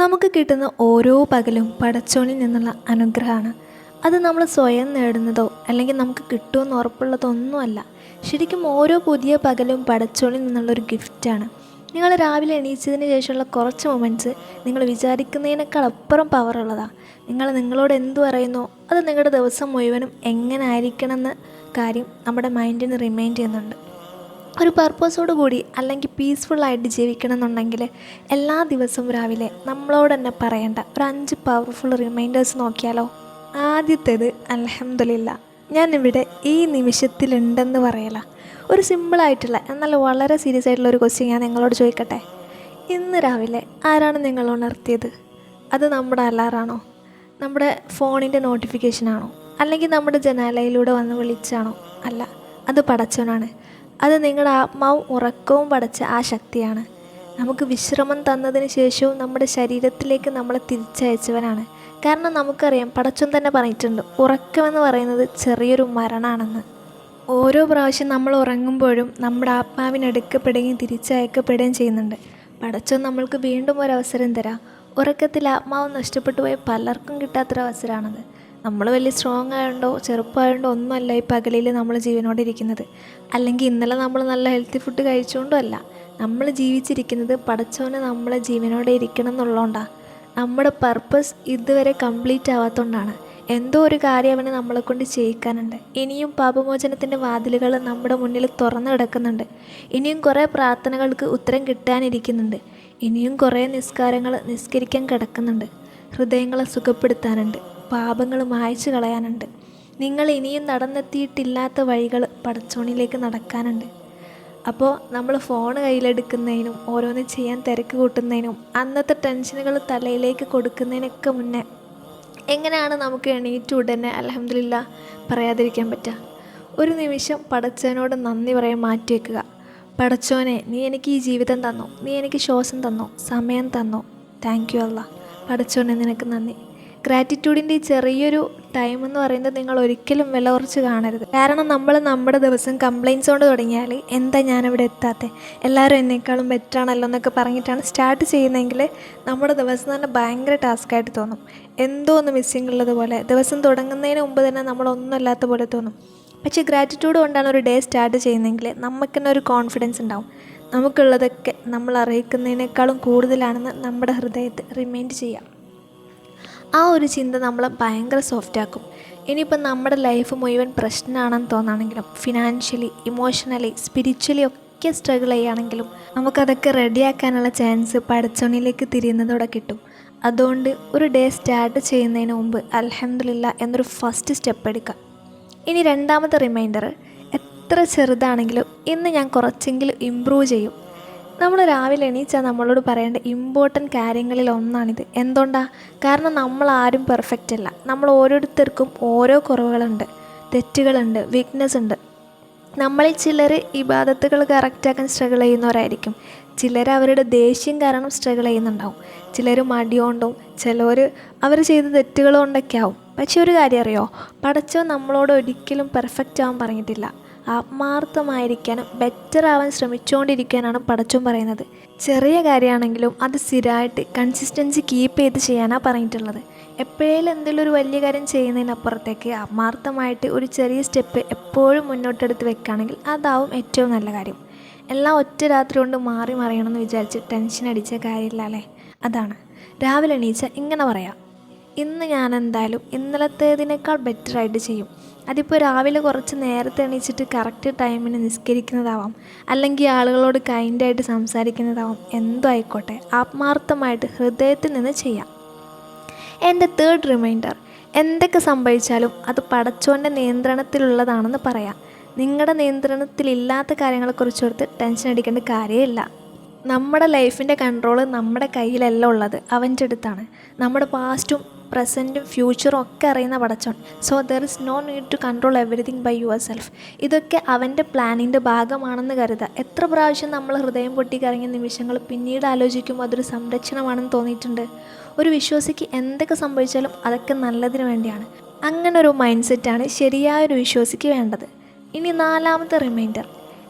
നമുക്ക് കിട്ടുന്ന ഓരോ പകലും പടച്ചോണിൽ നിന്നുള്ള അനുഗ്രഹമാണ്. അത് നമ്മൾ സ്വയം നേടുന്നതോ അല്ലെങ്കിൽ നമുക്ക് കിട്ടുമെന്ന് ഉറപ്പുള്ളതൊന്നുമല്ല ശരിക്കും ഓരോ പുതിയ പകലും പടച്ചോണിൽ നിന്നുള്ളൊരു ഗിഫ്റ്റാണ് നിങ്ങൾ രാവിലെ എണീച്ചതിന് ശേഷമുള്ള കുറച്ച് മൊമെന്റ്സ് നിങ്ങൾ വിചാരിക്കുന്നതിനേക്കാൾ അപ്പുറം പവറുള്ളതാണ് നിങ്ങൾ നിങ്ങളോട് എന്തു പറയുന്നോ അത് നിങ്ങളുടെ ദിവസം മുഴുവനും എങ്ങനെ ആയിരിക്കണം എന്ന കാര്യം നമ്മുടെ മൈൻഡിന് റിമൈൻഡ് ചെയ്യുന്നുണ്ട്. ഒരു പർപ്പസോട് കൂടി അല്ലെങ്കിൽ പീസ്ഫുള്ളായിട്ട് ജീവിക്കണം എന്നുണ്ടെങ്കിൽ എല്ലാ ദിവസവും രാവിലെ നമ്മളോട് തന്നെ പറയേണ്ട ഒരു അഞ്ച് പവർഫുൾ റിമൈൻഡേഴ്സ് നോക്കിയാലോ? ആദ്യത്തേത് അലഹമില്ല ഞാനിവിടെ ഈ നിമിഷത്തിലുണ്ടെന്ന് പറയല. ഒരു സിമ്പിളായിട്ടുള്ള എന്നാൽ വളരെ സീരിയസ് ആയിട്ടുള്ള ഒരു ക്വസ്റ്റ്യൻ ഞാൻ നിങ്ങളോട് ചോദിക്കട്ടെ? ഇന്ന് രാവിലെ ആരാണ് നിങ്ങൾ ഉണർത്തിയത്? അത് നമ്മുടെ അലാറാണോ? നമ്മുടെ ഫോണിന്റെ നോട്ടിഫിക്കേഷനാണോ അല്ലെങ്കിൽ നമ്മുടെ ജനാലയിലൂടെ വന്ന് വിളിച്ചാണോ? അല്ല അത് പടച്ചവനാണ്. അത് നിങ്ങളുടെ ആത്മാവും ഉറക്കവും പടച്ച ആ ശക്തിയാണ്. നമുക്ക് വിശ്രമം തന്നതിന് ശേഷവും നമ്മുടെ ശരീരത്തിലേക്ക് നമ്മളെ തിരിച്ചയച്ചവനാണ്. കാരണം നമുക്കറിയാം പടച്ചോൻ തന്നെ പറഞ്ഞിട്ടുണ്ട് ഉറക്കമെന്ന് പറയുന്നത് ചെറിയൊരു മരണമാണെന്ന് ഓരോ പ്രാവശ്യം നമ്മൾ ഉറങ്ങുമ്പോഴും നമ്മുടെ ആത്മാവിനെടുക്കപ്പെടുകയും തിരിച്ചയക്കപ്പെടുകയും ചെയ്യുന്നുണ്ട്. പടച്ചോൻ നമ്മൾക്ക് വീണ്ടും ഒരവസരം തരാം. ഉറക്കത്തിൽ ആത്മാവ് നഷ്ടപ്പെട്ടു പോയ പലർക്കും കിട്ടാത്തൊരവസരമാണത് നമ്മൾ വലിയ സ്ട്രോങ് ആയതുകൊണ്ടോ ചെറുപ്പമായതുകൊണ്ടോ ഒന്നുമല്ല ഈ പകലിൽ നമ്മൾ ജീവനോടെ ഇരിക്കുന്നത് അല്ലെങ്കിൽ ഇന്നലെ നമ്മൾ നല്ല ഹെൽത്തി ഫുഡ് കഴിച്ചുകൊണ്ടും അല്ല. നമ്മൾ ജീവിച്ചിരിക്കുന്നത് പടച്ചോനെ നമ്മളെ ജീവനോടെ ഇരിക്കണം എന്നുള്ളതുകൊണ്ടാണ് നമ്മുടെ പർപ്പസ് ഇതുവരെ കംപ്ലീറ്റ് ആവാത്തതുകൊണ്ടാണ് എന്തോ ഒരു കാര്യം അവന് നമ്മളെ കൊണ്ട് ചെയ്യിക്കാനുണ്ട്. ഇനിയും പാപമോചനത്തിന്റെ വാതിലുകൾ നമ്മുടെ മുന്നിൽ തുറന്നു കിടക്കുന്നുണ്ട്. ഇനിയും കുറേ പ്രാർത്ഥനകൾക്ക് ഉത്തരം കിട്ടാനിരിക്കുന്നുണ്ട്. ഇനിയും കുറേ നിസ്കാരങ്ങൾ നിസ്കരിക്കാൻ കിടക്കുന്നുണ്ട്. ഹൃദയങ്ങളെ സുഖപ്പെടുത്താനുണ്ട്. പാപങ്ങൾ മായ്ച്ചു കളയാനുണ്ട്. നിങ്ങൾ ഇനിയും നടന്നെത്തിയിട്ടില്ലാത്ത വഴികൾ പടച്ചോണിലേക്ക് നടക്കാനുണ്ട്. അപ്പോൾ നമ്മൾ ഫോൺ കയ്യിലെടുക്കുന്നതിനും ഓരോന്ന് ചെയ്യാൻ തിരക്ക് കൂട്ടുന്നതിനും അന്നത്തെ ടെൻഷനുകൾ തലയിലേക്ക് കൊടുക്കുന്നതിനൊക്കെ മുന്നേ എങ്ങനെയാണ് നമുക്ക് എണീറ്റ് ഉടനെ അലഹമില്ല പറയാതിരിക്കാൻ പറ്റുക? ഒരു നിമിഷം പടച്ചവനോട് നന്ദി പറയാൻ മാറ്റി വെക്കുക. പടച്ചോനെ നീ എനിക്ക് ഈ ജീവിതം തന്നു. നീ എനിക്ക് ശ്വാസം തന്നു. സമയം തന്നു. താങ്ക് യു അല്ല പടച്ചോനെ നിനക്ക് നന്ദി. ഗ്രാറ്റിറ്റ്യൂഡിന്റെ ഈ ചെറിയൊരു ടൈം എന്ന് പറയുന്നത് നിങ്ങൾ ഒരിക്കലും വില കുറച്ച് കാണരുത്. കാരണം നമ്മൾ നമ്മുടെ ദിവസം കംപ്ലയിൻസ് കൊണ്ട് തുടങ്ങിയാൽ എന്താ ഞാനിവിടെ എത്താത്തത് എല്ലാവരും എന്നേക്കാളും ബെറ്ററാണല്ലോ എന്നൊക്കെ പറഞ്ഞിട്ടാണ് സ്റ്റാർട്ട് ചെയ്യുന്നതെങ്കിൽ നമ്മുടെ ദിവസം തന്നെ ഭയങ്കര ടാസ്ക്കായിട്ട് തോന്നും. എന്തോ ഒന്ന് മിസ്സിങ് ഉള്ളതുപോലെ ദിവസം തുടങ്ങുന്നതിന് മുമ്പ് തന്നെ നമ്മളൊന്നുമല്ലാത്ത പോലെ തോന്നും. പക്ഷേ ഗ്രാറ്റിറ്റ്യൂഡ് കൊണ്ടാണ് ഒരു ഡേ സ്റ്റാർട്ട് ചെയ്യുന്നതെങ്കിൽ നമുക്ക് തന്നെ ഒരു കോൺഫിഡൻസ് ഉണ്ടാവും. നമുക്കുള്ളതൊക്കെ നമ്മൾ അറിയിക്കുന്നതിനേക്കാളും കൂടുതലാണെന്ന് നമ്മുടെ ഹൃദയത്തെ റിമൈൻഡ് ചെയ്യാം. ആ ഒരു ചിന്ത നമ്മളെ ഭയങ്കര സോഫ്റ്റ് ആക്കും. ഇനിയിപ്പോൾ നമ്മുടെ ലൈഫ് മുഴുവൻ പ്രശ്നമാണെന്ന് തോന്നുകയാണെങ്കിലും ഫിനാൻഷ്യലി ഇമോഷണലി സ്പിരിച്വലി ഒക്കെ സ്ട്രഗിൾ ചെയ്യുകയാണെങ്കിലും നമുക്കതൊക്കെ റെഡിയാക്കാനുള്ള ചാൻസ് പടച്ചോണിയിലേക്ക് തിരിയുന്നതോടെ കിട്ടും. അതുകൊണ്ട് ഒരു ഡേ സ്റ്റാർട്ട് ചെയ്യുന്നതിന് മുമ്പ് അലഹമില്ല എന്നൊരു ഫസ്റ്റ് സ്റ്റെപ്പ് എടുക്കുക. ഇനി രണ്ടാമത്തെ റിമൈൻഡർ എത്ര ചെറുതാണെങ്കിലും ഇന്ന് ഞാൻ കുറച്ചെങ്കിലും ഇമ്പ്രൂവ് ചെയ്യും. നമ്മൾ രാവിലെ എണീച്ചാൽ നമ്മളോട് പറയേണ്ട ഇമ്പോർട്ടന്റ് കാര്യങ്ങളിൽ ഒന്നാണിത്. എന്തുകൊണ്ടാണ് കാരണം നമ്മൾ ആരും പെർഫെക്റ്റ് അല്ല. നമ്മൾ ഓരോരുത്തർക്കും ഓരോ കുറവുകളുണ്ട്. തെറ്റുകളുണ്ട്. വീക്ക്നെസ് ഉണ്ട്. നമ്മളിൽ ചിലർ ഇബാദത്തുകൾ കറക്റ്റാക്കാൻ സ്ട്രഗിൾ ചെയ്യുന്നവരായിരിക്കും. ചിലർ അവരുടെ ദേഷ്യം കാരണം സ്ട്രഗിൾ ചെയ്യുന്നുണ്ടാവും. ചിലർ മടിയോണ്ടും ചിലർ അവർ ചെയ്ത തെറ്റുകൾ കൊണ്ടൊക്കെ ആവും പക്ഷെ ഒരു കാര്യം അറിയോ? പടച്ചോ നമ്മളോട് ഒരിക്കലും പെർഫെക്റ്റ് ആവാൻ പറഞ്ഞിട്ടില്ല. ആത്മാർത്ഥമായിരിക്കാനും ബെറ്റർ ആവാൻ ശ്രമിച്ചുകൊണ്ടിരിക്കാനാണ് പടച്ചും പറയുന്നത്. ചെറിയ കാര്യമാണെങ്കിലും അത് സ്ഥിരമായിട്ട് കൺസിസ്റ്റൻസി കീപ്പ് ചെയ്ത് ചെയ്യാനാണ് പറഞ്ഞിട്ടുള്ളത്. എപ്പോഴേലും എന്തെങ്കിലും ഒരു വലിയ കാര്യം ചെയ്യുന്നതിനപ്പുറത്തേക്ക് ആത്മാർത്ഥമായിട്ട് ഒരു ചെറിയ സ്റ്റെപ്പ് എപ്പോഴും മുന്നോട്ടെടുത്ത് വെക്കുകയാണെങ്കിൽ അതാവും ഏറ്റവും നല്ല കാര്യം. എല്ലാം ഒറ്റ രാത്രി കൊണ്ട് മാറി മറിയണമെന്ന് വിചാരിച്ച് ടെൻഷൻ അടിച്ച കാര്യമില്ല അല്ലേ? അതാണ്. രാവിലെ എണീച്ച ഇങ്ങനെ പറയാം. ഇന്ന് ഞാൻ എന്തായാലും ഇന്നലത്തേതിനേക്കാൾ ബെറ്ററായിട്ട് ചെയ്യും. അതിപ്പോൾ രാവിലെ കുറച്ച് നേരത്തെ എണീച്ചിട്ട് കറക്റ്റ് ടൈമിന് നിസ്കരിക്കുന്നതാവാം. അല്ലെങ്കിൽ ആളുകളോട് കൈൻഡായിട്ട് സംസാരിക്കുന്നതാവാം. എന്തോ ആയിക്കോട്ടെ. ആത്മാർത്ഥമായിട്ട് ഹൃദയത്തിൽ നിന്ന് ചെയ്യാം. എന്റെ തേർഡ് റിമൈൻഡർ എന്തൊക്കെ സംഭവിച്ചാലും അത് പടച്ചോന്റെ നിയന്ത്രണത്തിലുള്ളതാണെന്ന് പറയാം. നിങ്ങളുടെ നിയന്ത്രണത്തിലില്ലാത്ത കാര്യങ്ങളെക്കുറിച്ചോർത്ത് ടെൻഷൻ അടിക്കേണ്ട കാര്യമില്ല. നമ്മുടെ ലൈഫിന്റെ കൺട്രോൾ നമ്മുടെ കയ്യിലല്ല ഉള്ളത്. അവന്റെ അടുത്താണ്. നമ്മുടെ പാസ്റ്റും പ്രസന്റും ഫ്യൂച്ചറും ഒക്കെ അറിയുന്ന പടച്ചോൻ. So there is no need to control everything by yourself ഇതൊക്കെ അവന്റെ പ്ലാനിന്റെ ഭാഗമാണെന്ന് കരുതുക എത്ര പ്രാവശ്യം നമ്മൾ ഹൃദയം പൊട്ടിക്കറങ്ങിയ നിമിഷങ്ങൾ പിന്നീട് ആലോചിക്കുമ്പോൾ അതൊരു സംരക്ഷണമാണെന്ന് തോന്നിയിട്ടുണ്ട്. ഒരു വിശ്വാസിക്ക് എന്തൊക്കെ സംഭവിച്ചാലും അതൊക്കെ നല്ലതിന് വേണ്ടിയാണ്. അങ്ങനെ ഒരു മൈൻഡ് സെറ്റാണ് ശരിയായൊരു വിശ്വാസിക്ക് വേണ്ടത്. ഇനി നാലാമത്തെ റിമൈൻഡർ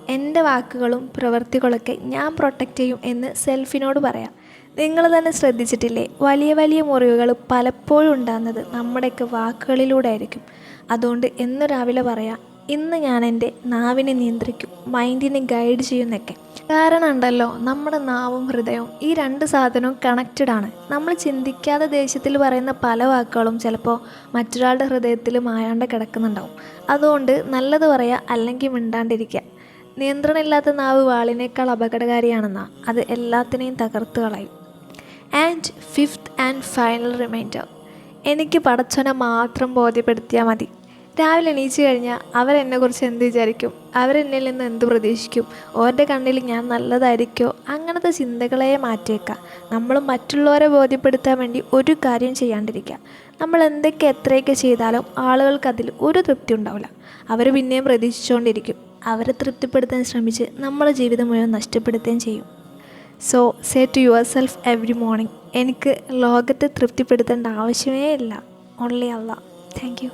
എന്റെ വാക്കുകളും പ്രവൃത്തികളൊക്കെ ഞാൻ പ്രൊട്ടക്റ്റ് ചെയ്യും എന്ന് സെൽഫിനോട് പറയാം. നിങ്ങൾ തന്നെ ശ്രദ്ധിച്ചിട്ടില്ലേ? വലിയ വലിയ മുറിവുകൾ പലപ്പോഴും ഉണ്ടാകുന്നത് നമ്മുടെയൊക്കെ വാക്കുകളിലൂടെ ആയിരിക്കും. അതുകൊണ്ട് എന്ന് രാവിലെ പറയാം ഇന്ന് ഞാൻ എന്റെ നാവിനെ നിയന്ത്രിക്കും മൈൻഡിനെ ഗൈഡ് ചെയ്യുന്നൊക്കെ. കാരണം ഉണ്ടല്ലോ നമ്മുടെ നാവും ഹൃദയവും ഈ രണ്ട് സാധനവും കണക്റ്റഡ് ആണ്. നമ്മൾ ചിന്തിക്കാതെ ദേഷ്യത്തിൽ പറയുന്ന പല വാക്കുകളും ചിലപ്പോൾ മറ്റൊരാളുടെ ഹൃദയത്തിൽ മായാണ്ട് കിടക്കുന്നുണ്ടാവും. അതുകൊണ്ട് നല്ലത് പറയുക അല്ലെങ്കിൽ മിണ്ടാണ്ടിരിക്കുക. നിയന്ത്രണമില്ലാത്ത നാവ് വാളിനേക്കാൾ അപകടകാരിയാണെന്നാ അത് എല്ലാത്തിനെയും തകർത്ത് കളയും. And fifth and final reminder എനിക്ക് പടച്ചോനെ മാത്രം ബോധ്യപ്പെടുത്തിയാൽ മതി. രാവിലെ എണീച്ചു കഴിഞ്ഞാൽ അവരെന്നെക്കുറിച്ച് എന്ത് വിചാരിക്കും? അവരെന്നിൽ നിന്ന് എന്ത് പ്രതീക്ഷിക്കും? ഓരുടെ കണ്ണിൽ ഞാൻ നല്ലതായിരിക്കോ? അങ്ങനത്തെ ചിന്തകളെ മാറ്റിയേക്കാം. നമ്മൾ മറ്റുള്ളവരെ ബോധ്യപ്പെടുത്താൻ വേണ്ടി ഒരു കാര്യം ചെയ്യാണ്ടിരിക്കുക നമ്മൾ എന്തൊക്കെ എത്രയൊക്കെ ചെയ്താലും ആളുകൾക്ക് അതിൽ ഒരു തൃപ്തി ഉണ്ടാവില്ല. അവർ പിന്നെയും പ്രതീക്ഷിച്ചുകൊണ്ടിരിക്കും അവരെ തൃപ്തിപ്പെടുത്താൻ ശ്രമിച്ച് നമ്മുടെ ജീവിതം മുഴുവൻ നഷ്ടപ്പെടുത്തുകയും ചെയ്യും. So say to yourself every morning എനിക്ക് ലോകത്തെ തൃപ്തിപ്പെടുത്തേണ്ട ആവശ്യമേ ഇല്ല. ഓൺലി അല്ല താങ്ക് യു